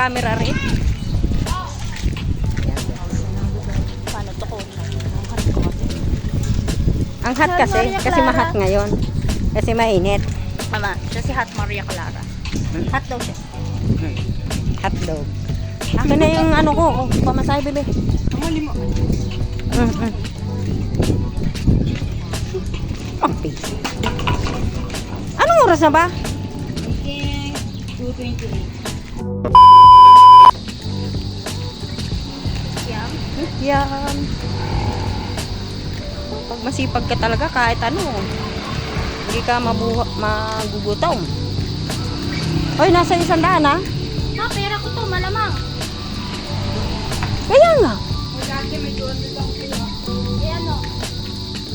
camera rin. Yan. Paano to ko? Ang hot kasi, kasi mahat ngayon. Kasi mainit. Mama, siya si Hot Maria Clara. Hot daw siya. Hotdog. Akin na yung ano ko, oh, pamasahe bebe. Ang mali mo. Mm -mm. Okay. Anong oras na ba? Okay. 228. Yan. Pag masipag ka talaga, kahit ano, hindi ka mabuha, magugutom. Hoy, nasa isang daan ha? Ha, pera ko to, malamang. Kaya nga. Magkaki, may 200 ako sa'yo. Eh ano?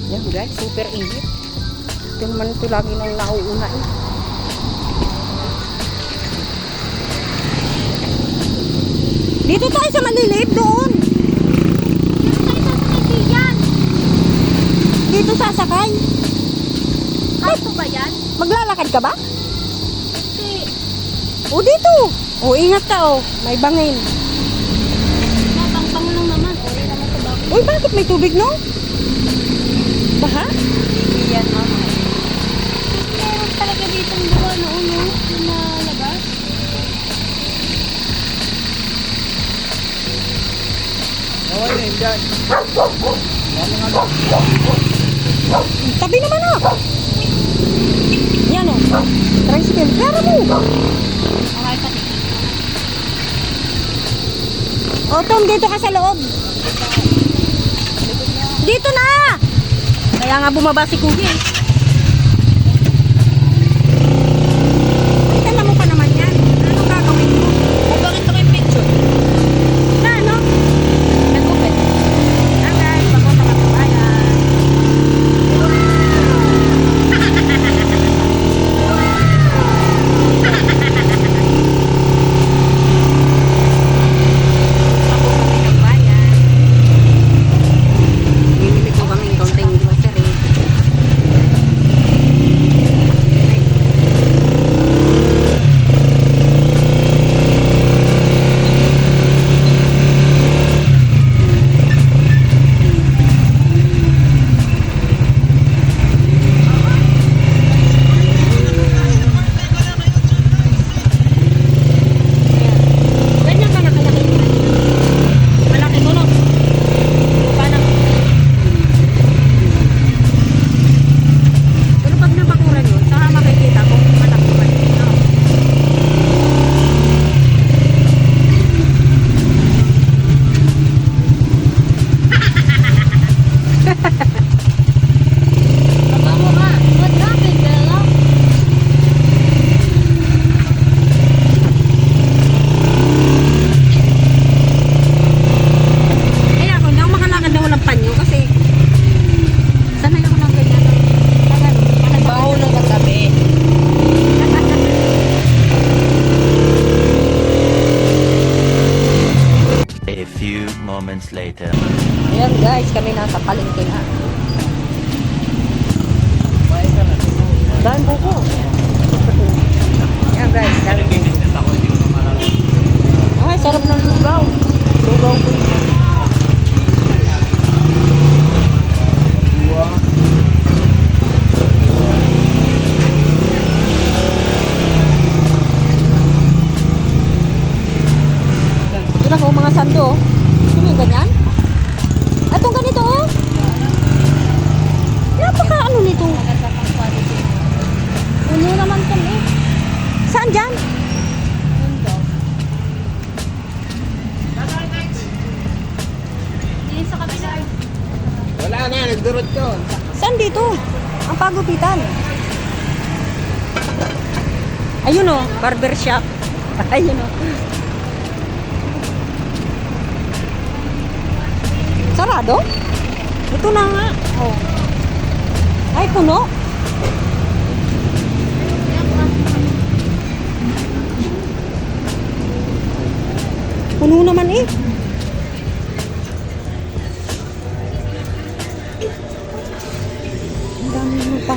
Yan guys, super init. Ito naman ito lagi nang nauuna eh. Dito tayo sa malilip doon. Yan tayo sa kaibigan. Dito sasakay. Ay, po ba yan? Maglalakad ka ba? Kasi, O dito. O ingat ka o. May bangin. mabang-bang lang naman. O, naman sa bago. Uy, bakit may tubig no? Baha? Yan, mama. Meron talaga dito ang buwa na uno. Yung nalabas. Tabi naman ah. Yan o. Tricycle. Klara mo. Okay, pati. O Tom, dito ka sa loob. Dito na! Kaya nga bumaba si Kuya Lugaw ko. Ito na ko mga sando. oh. Sino yung ganyan? Itong ganito oh. Napaka ano nito? Maganda kang quality. Ano naman to eh. Saan dyan? Yun daw. Hindi sa kabila. Wala na, nagdurot ko. Saan dito? Ang pagupitan. Ayun oh, barber shop. Ayun oh. Sarado? Ito na nga. Oh. Ay, puno. Puno naman eh.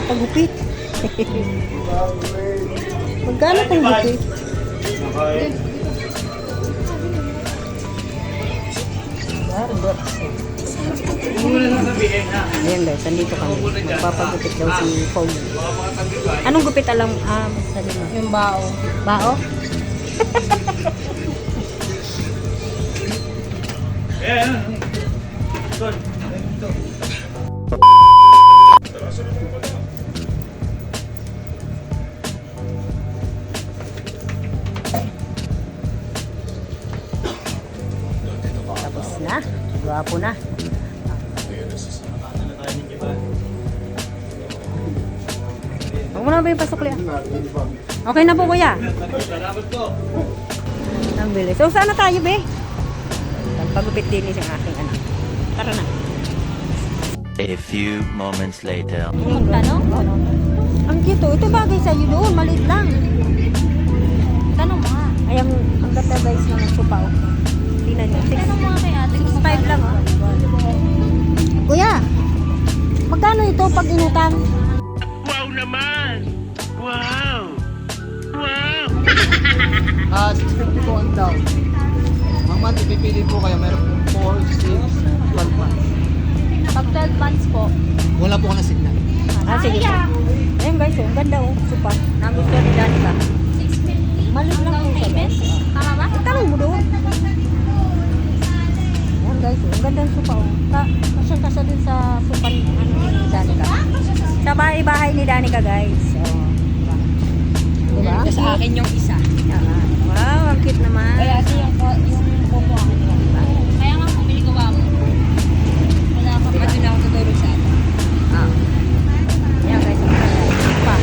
pagupit. Magkano pang gupit? Ayan guys, nandito kami. Magpapagupit daw si Paul. Anong gupit alam? Ah, sabi mo. Yung bao. Bao? Tapos Gwapo na. Huwag mo na ba yung pasukli? ah? Okay na po kuya. Ang bilis. So, saan na tayo, be? Pagupit din yung aking anak. Tara na. A few moments later. Magtanong? Ang cute, oh. Ito bagay sa'yo doon. Maliit lang. Tanong mo nga. Ay, ang, ang ganda guys ng supa, oh. Tingnan. Six, Tanong mo nga kay ate. 6'5 lang, oh. Kuya, magkano ito pag inutang? Ah, 650 po ang down. Ang month, ipipili po kayo. Meron po 4, 6, 12 months. Pag 12 months po. Wala po ko na signal. Ah, sige po. Ayun guys, oh. Ang ganda, oh. Supa. Nagusto ni Danica. 650. Maliit lang po siya, guys. Tama ba? Tanong mo doon. Guys, oh. ang ganda ng supa. Oh. Ka kasyang kasya dun sa supa ni, ano, ni Danica. Sa bahay-bahay ni Danica guys. Oh. Diba? Sa akin yung isa. Ah, wow, ang cute naman. Kaya ito yung, yung coco ako. Kaya nga pumili ko ba mo? Wala ka pa. Doon ako tutulog sa atin. Ah. Ayan guys, ang. Supa.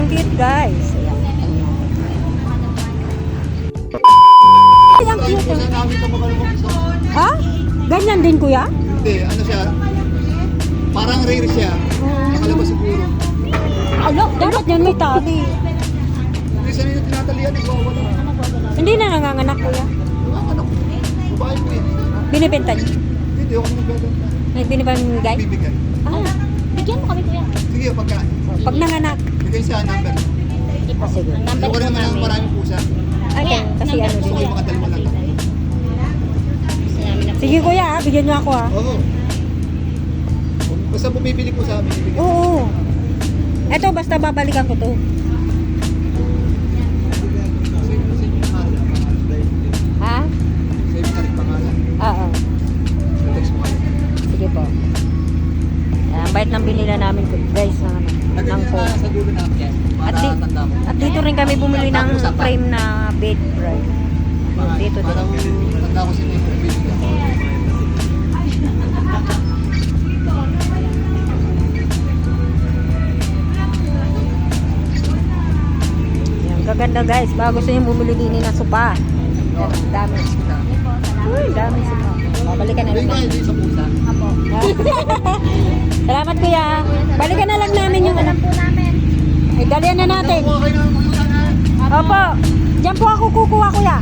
Ang cute guys. Ay, ang cute. makalubog isa. Ha? Ganyan din kuya? Hindi, ano siya? Parang rare siya. Nakalabas siguro. Ano? Dapat yan may tali. Hindi siya yung tinatalian, nagwawala. Hindi na nanganganak kuya. Ang anak ko, babae ko yun. Binibenta niyo? Hindi, ako nagbebenta. May binibigay? Bibigay. Ah, Bigyan mo kami kuya. Sige, pagka. pag nanganak. Bigay siya ang number. Ah, sige. Ang number Ayoko po naman ng namin. maraming pusa. Kuya, kasi ano din. Gusto ko mga lang. Sige kuya, ah, bigyan niyo ako ah. Oo. Basta bumibili po sa amin. Oo. Eto, basta babalikan ko to. Pangalan. Ha? Save na rin pangalan. Oo. Text mo kayo. Sige po. Ayan, bait ng binila namin guys ng, na na. Para At, di- at dito rin kami bumili ng frame na bed bride. Dito din. tanda ko sino yung. Ayan, kaganda guys. Bago sa yung bumili din ng sopa. Ang dami. Uy, dami sopa. Babalikan na lang. hindi sa pusa. Apo. Salamat kuya. Balikan na lang namin yung anak. po namin. Ay, dalian na natin. Opo. Diyan po ako kukuha kuya.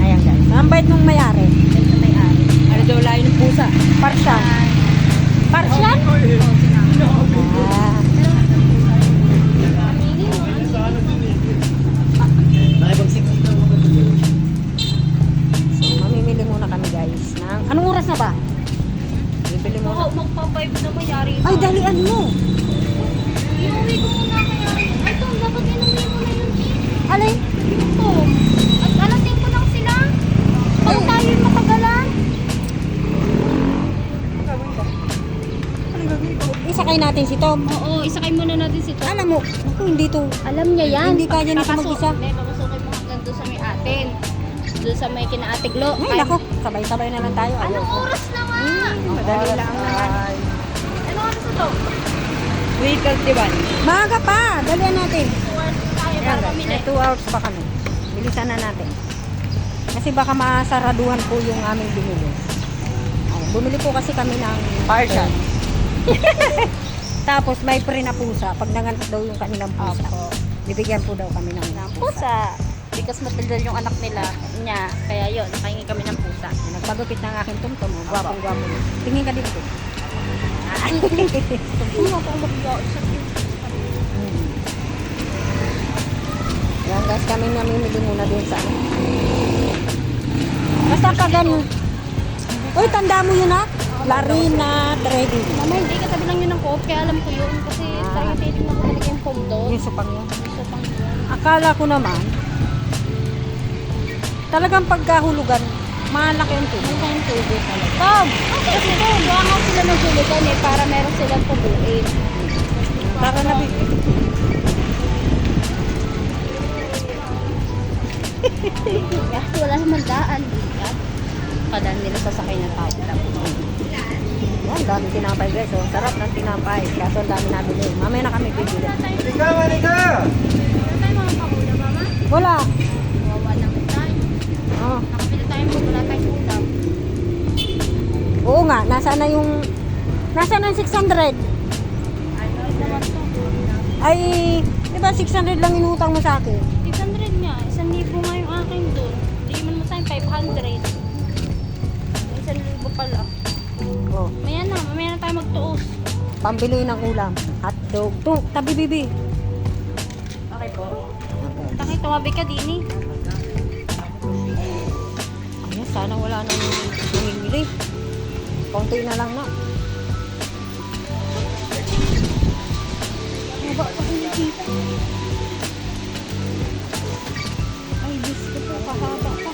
Ayan guys. Ang bait nung may-ari. Ano daw layo ng pusa? Parsyan. Parsyan? Ah. So, mamimili muna kami guys. Ng, anong oras na ba? Bibili muna. Oo, magpa-five na mayari. Ay, dalian mo. Inuwi ko muna mayari. Ay, Tom, dapat inuwi mo na yun. eh. Alay? Ito. At alasin ko lang sila. Pag tayo yung matagalan. Isakay natin si Tom. Oo, isakay muna natin si Tom. Alam mo, ako hindi to. Alam niya yan. Hindi kaya nito Papasok- mag-isa. Hindi, papasukin mo hanggang doon sa may atin. Doon sa may kinaatiglo. Ay, nako. Sabay-sabay na lang tayo. Anong Ayoko. oras na Madali lang naman. Ano oras na to? Vehicle diwan. Maaga pa. Dalian natin. Two hours tayo Ayan guys, may 2 hours pa kami. Bilisan na natin. Kasi baka masaraduhan po yung aming binili. Ay, bumili po kasi kami ng partial. Tapos may pre na pusa. Pag nanganak daw yung kanilang pusa. Opo. Bibigyan po daw kami ng pusa. Pusa. Because matindal yung anak nila niya. Kaya yun, nakahingi kami ng pusa. Nagpagupit ng aking tumtum. oh. Gwapong gwapo. Tingin ka dito. Ano ako ang? Yan guys, kami namimili muna dun sa ano. Basta pa ganun. Uy, tanda mo yun ha? Larina Trading. Mama, hindi katabi lang yun ng coop, kaya alam ko yun. Kasi Ah. talagang titignan ko talaga yung foam doon. Yung supang yun. So, pang yun. Akala ko naman, talagang pagkahulugan, malaki ang tubo. Ano kayong tubo talaga? Bob! Kasi po, gawa nga sila ng hulugan eh, para meron silang tubuin. Tara na, Big. Kasi wala naman daan. Bigat. Kada nila sasakay na tayo lang. Yan, dami tinapay guys. Oh. Sarap ng tinapay. Kaso ang dami nabili. Mamaya na kami bibili. Ikaw, Manika! Wala tayo mga pakula, mama. Wala. Wawa naman tayo. Oh. Tayo mo, wala tayong ulam. Oo nga, nasaan na yung... Nasaan ang 600? Ay, kahit naman to. Ay, di ba 600 lang inutang mo sa akin? 600 nga. Isang libo nga yung akin doon. Hindi man mo tayo 500. Isang libo pala. Oh, Maya na, mamaya na tayo magtuos. pambili ng ulam. Hotdog. Tu, tabi bibi. Okay po. Takay, tumabi ka din eh. Sana wala nang namimili. Konti na lang na. Maba pa kung kita. Ay, Diyos ko po, kahaba pa.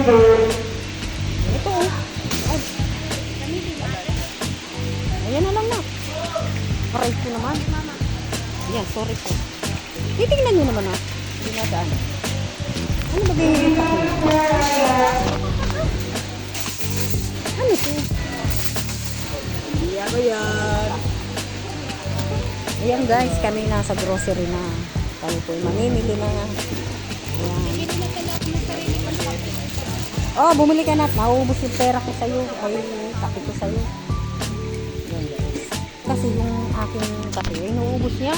Ito Aray ko naman. Ayan, sorry po. Titingnan nyo naman ah. Dinadaan. Ano ba ganyan pa ko? Ano to? Hindi ako yan. Ayan guys, kami nasa grocery na. Kami po mamimili na. Ayan. Oh, bumili ka na. Nauubos yung pera ko sa'yo. Ay, kape ko sa'yo. Yan, guys. Kasi yung aking kape, ay nauubos niya.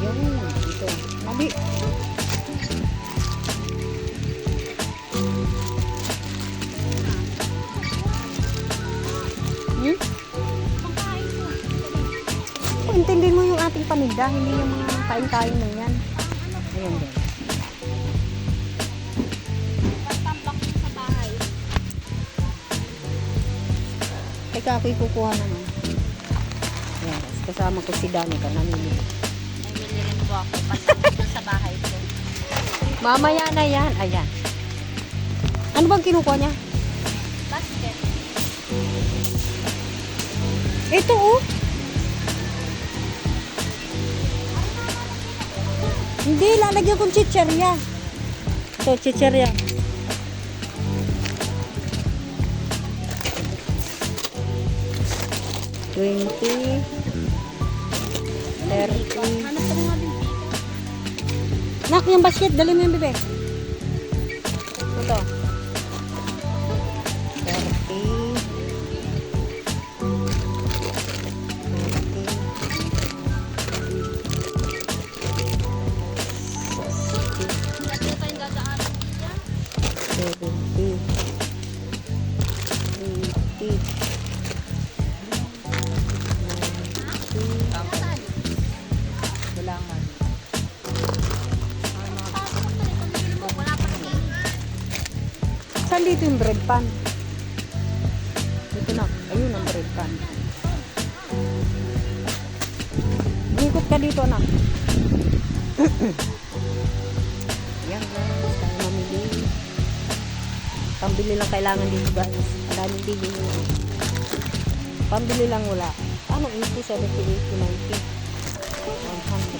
Yun, ito. Nabi. Hmm? Intindihin mo yung ating paninda, hindi yung mga kain-kain lang yan. Teka, ako'y kukuha naman. Ayan. Kasama ko si Danica, namili. Namili rin po ako. Pagkakit sa bahay ko. Mamaya na yan. Ayan. Ano bang kinukuha niya? Basket. Ito, oh. Hindi, lalagyan kong chicherya. Ito, chicherya. Twenty. Thirty. Hanap ka mga bibig. Nak, yung basket, dali mo yung bebe. Ito. Kailangan. Saan dito yung bread pan? Dito na. Ayun ang bread pan. Ikot ka dito, anak. Yan, guys. Tayo mamili. Pambili lang kailangan dito, guys. Ang daming nyo. Pambili lang wala. Ano, 80, 70, 80, 90. 100.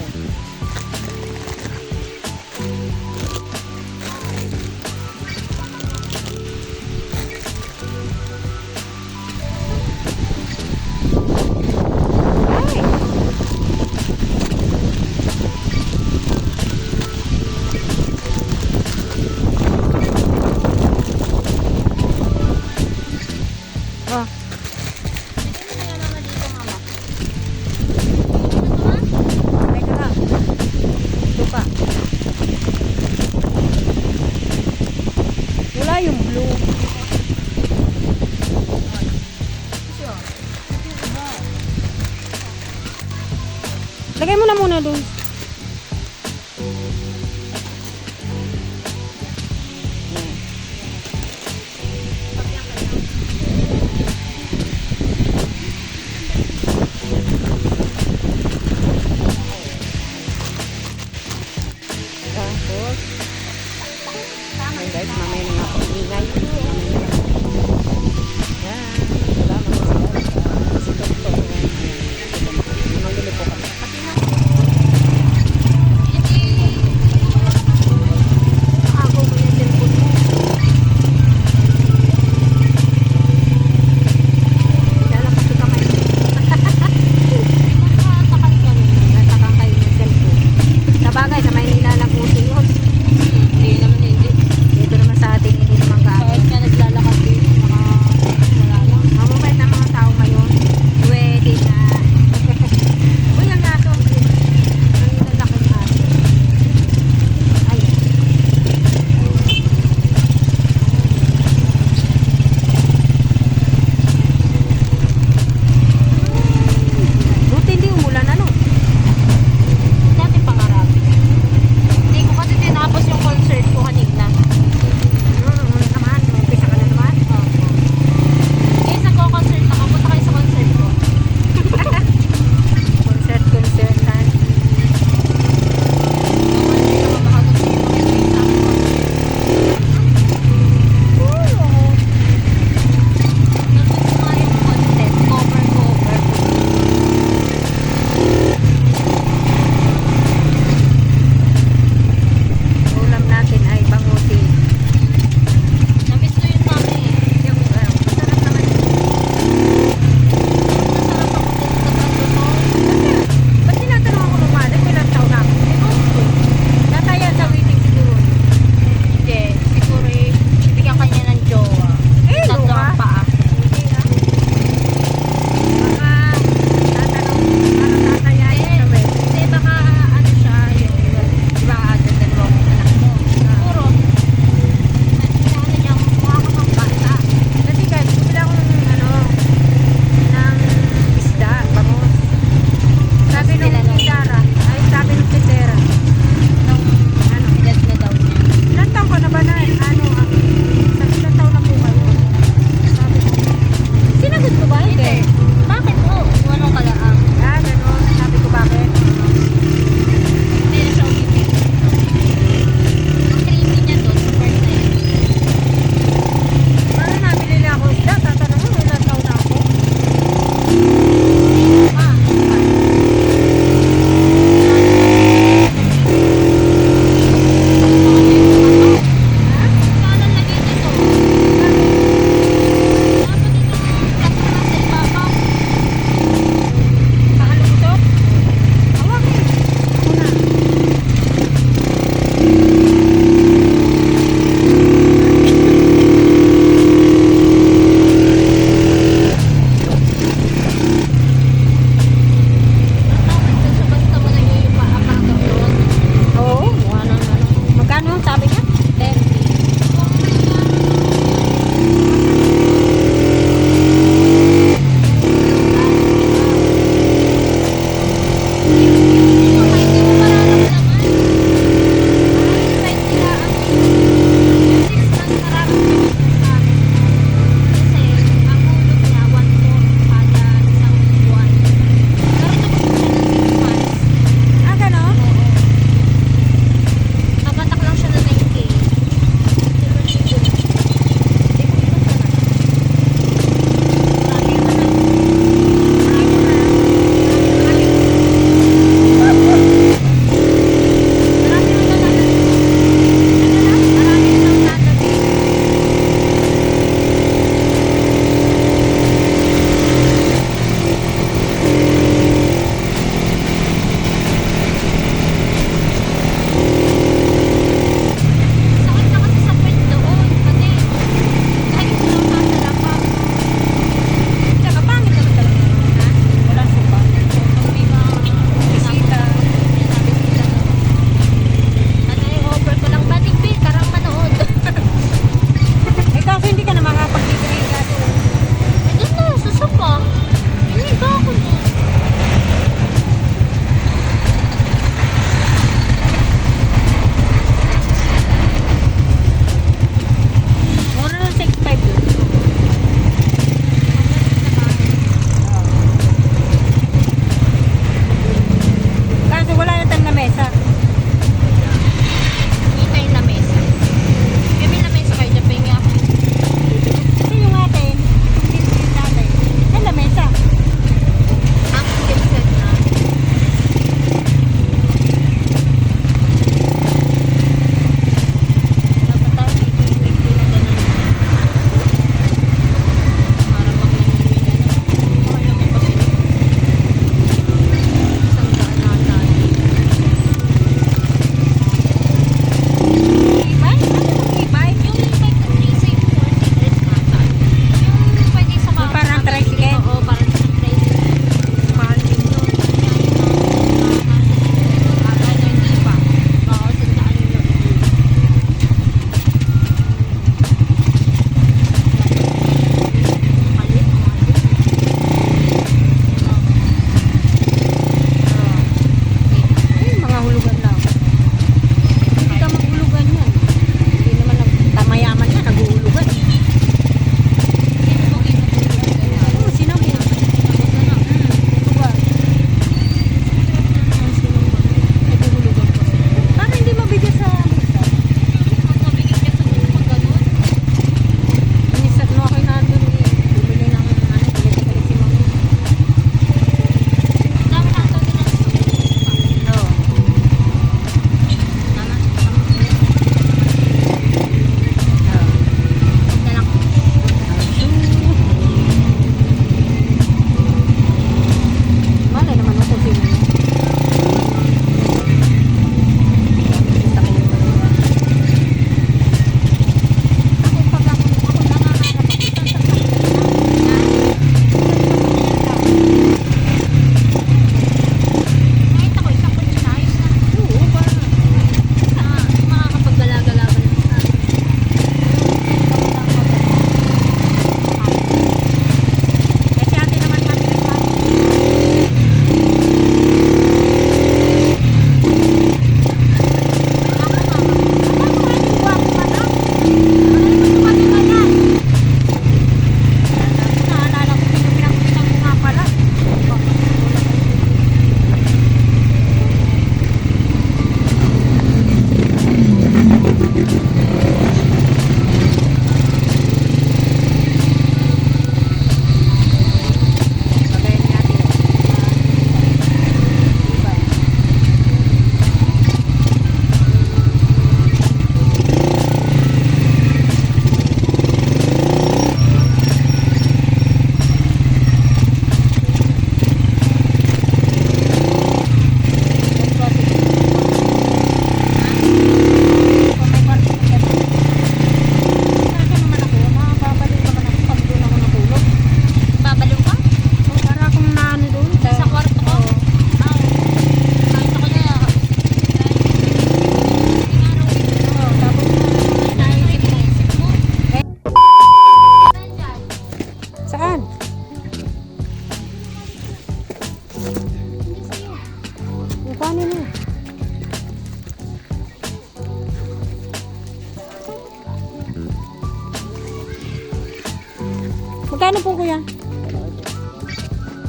Magkano po kuya?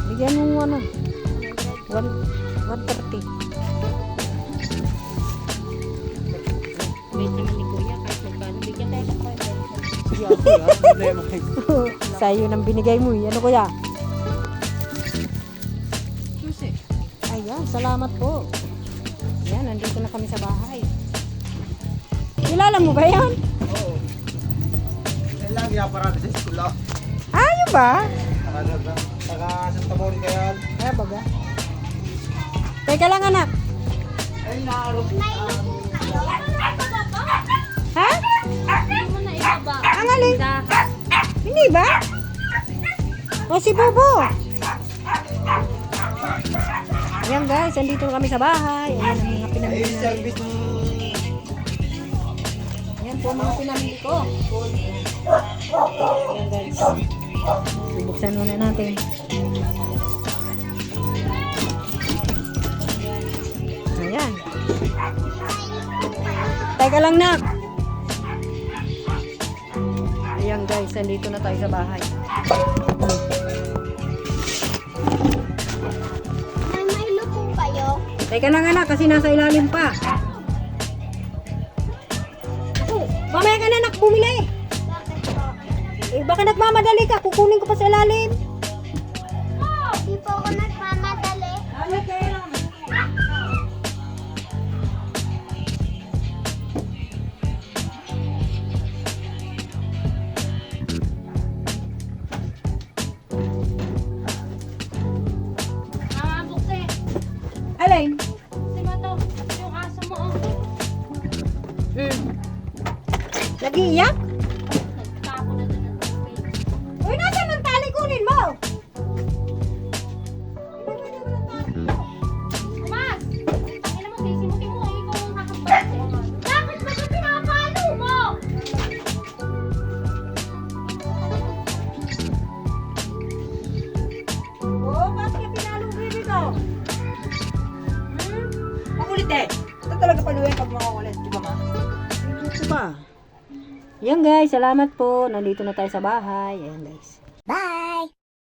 Bigyan mo ano. 1 130. Wait naman ni Kuya, kahit magkano. Bigyan tayo ng kayo. Sa'yo nang binigay mo. eh. Ano kuya? Ayan, salamat po. Ayan, nandito na kami sa bahay. Kilala mo ba yan? Oo. Kailangan kaya parati sa school Ayo ba? Taga, Santa Monica yan. Ay, baga. Teka lang anak. Ay, naarap. Ha? Ang alin? Hindi ba? O si Bobo. Ayan guys, andito kami sa bahay. Ayan ang mga pinamili namin. Ayan po mga pinamili ko. Ayan guys. Bubuksan muna natin. Ayan. Teka lang na. Ayan guys, nandito na tayo sa bahay. Teka lang anak, kasi nasa ilalim pa. Oh, mamaya ka na anak, bumili. Baka nagmamadali ka, kukunin ko pa sa ilalim. Guys, salamat po. Nandito na tayo sa bahay. Ayan guys.